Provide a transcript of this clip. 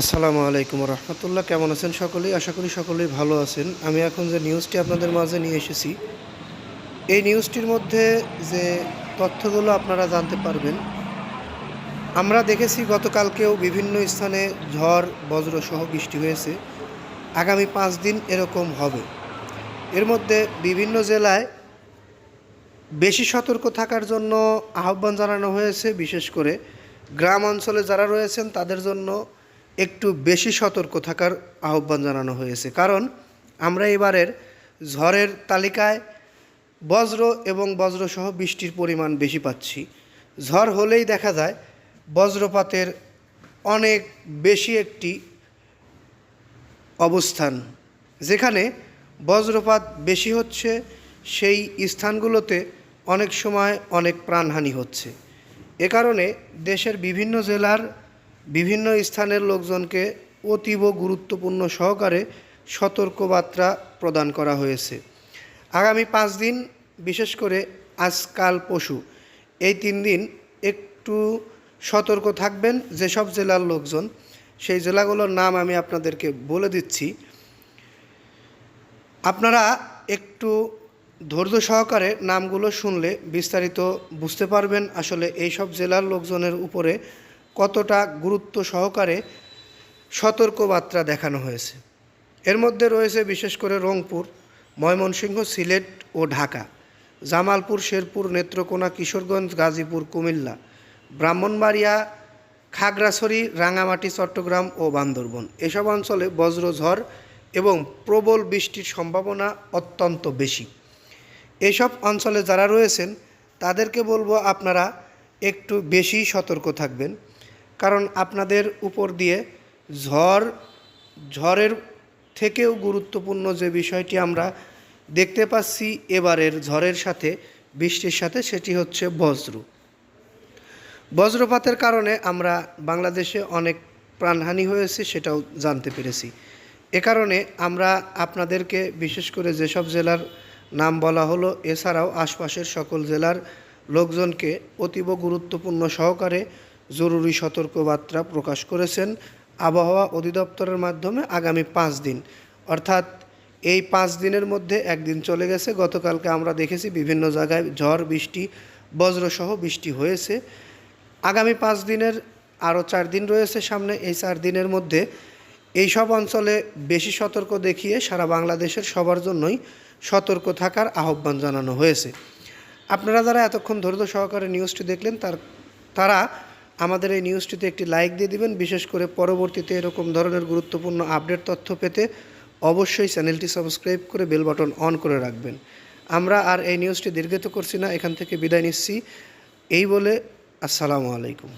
আসসালামু আলাইকুম রহমতুল্লাহ, কেমন আছেন সকলেই? আশা করি সকলেই ভালো আছেন। আমি এখন যে নিউজটি আপনাদের মাঝে নিয়ে এসেছি, এই নিউজটির মধ্যে যে তথ্যগুলো আপনারা জানতে পারবেন, আমরা দেখেছি গতকালকেও বিভিন্ন স্থানে ঝড় বজ্রসহ বৃষ্টি হয়েছে। আগামী পাঁচ দিন এরকম হবে। এর মধ্যে বিভিন্ন জেলায় বেশি সতর্ক থাকার জন্য আহ্বান জানানো হয়েছে, বিশেষ করে গ্রাম অঞ্চলে যারা রয়েছেন তাদের জন্য একটু বেশি সতর্ক থাকার আহ্বান জানানো হয়েছে। কারণ আমরা এবারের ঝড়ের তালিকায় বজ্র এবং বজ্রসহ বৃষ্টির পরিমাণ বেশি পাচ্ছি। ঝড় হলেই দেখা যায় বজ্রপাতের অনেক বেশি একটি অবস্থান, যেখানে বজ্রপাত বেশি হচ্ছে, সেই স্থানগুলোতে অনেক সময় অনেক প্রাণহানি হচ্ছে। এ কারণে দেশের বিভিন্ন জেলার বিভিন্ন স্থানের লোকজনকে অতীব গুরুত্বপূর্ণ সহকারে সতর্কবার্তা প্রদান করা হয়েছে। আগামী পাঁচ দিন, বিশেষ করে আজকাল পশু, এই তিন দিন একটু সতর্ক থাকবেন যেসব জেলার লোকজন। সেই জেলাগুলোর নাম আমি আপনাদেরকে বলে দিচ্ছি। আপনারা একটু ধৈর্য সহকারে নামগুলো শুনলে বিস্তারিত বুঝতে পারবেন আসলে এই সব জেলার লোকজনের উপরে কতটা গুরুত্ব সহকারে সতর্কবার্তা দেখানো হয়েছে। এর মধ্যে রয়েছে বিশেষ করে রংপুর, ময়মনসিংহ, সিলেট ও ঢাকা, জামালপুর, শেরপুর, নেত্রকোনা, কিশোরগঞ্জ, গাজীপুর, কুমিল্লা, ব্রাহ্মণবাড়িয়া, খাগড়াছড়ি, রাঙামাটি, চট্টগ্রাম ও বান্দরবন। এসব অঞ্চলে বজ্রঝড় এবং প্রবল বৃষ্টির সম্ভাবনা অত্যন্ত বেশি। এসব অঞ্চলে যারা রয়েছেন, তাদেরকে বলব আপনারা একটু বেশি সতর্ক থাকবেন। কারণ আপনাদের উপর দিয়ে ঝড়, ঝড়ের থেকেও গুরুত্বপূর্ণ যে বিষয়টি আমরা দেখতে পাচ্ছি এবারের ঝড়ের সাথে, বৃষ্টির সাথে, সেটি হচ্ছে বজ্র। বজ্রপাতের কারণে আমরা বাংলাদেশে অনেক প্রাণহানি হয়েছে সেটাও জানতে পেরেছি। এ কারণে আমরা আপনাদেরকে বিশেষ করে যেসব জেলার নাম বলা হলো, এছাড়াও আশপাশের সকল জেলার লোকজনকে অতীব গুরুত্বপূর্ণ সহকারে জরুরি সতর্কবার্তা প্রকাশ করেছেন আবহাওয়া অধিদপ্তরের মাধ্যমে আগামী পাঁচ দিন। অর্থাৎ এই পাঁচ দিনের মধ্যে একদিন চলে গেছে। গতকালকে আমরা দেখেছি বিভিন্ন জায়গায় ঝড়, বৃষ্টি, বজ্রসহ বৃষ্টি হয়েছে। আগামী পাঁচ দিনের আরও চার দিন রয়েছে সামনে। এই চার দিনের মধ্যে এই সব অঞ্চলে বেশি সতর্ক দেখিয়ে সারা বাংলাদেশের সবার জন্যই সতর্ক থাকার আহ্বান জানানো হয়েছে। আপনারা যারা এতক্ষণ ধৈর্য সহকারে নিউজটি দেখলেন, তার তারা আমাদের এই নিউজটিতে একটি লাইক দিয়ে দিবেন। বিশেষ করে পরবর্তীতে এরকম ধরনের গুরুত্বপূর্ণ আপডেট তথ্য পেতে অবশ্যই চ্যানেলটি সাবস্ক্রাইব করে বেল বাটন অন করে রাখবেন। আমরা আর এই নিউজটি দীর্ঘিত করছি না, এখান থেকে বিদায় নিচ্ছি। এই বলে আসসালামু আলাইকুম।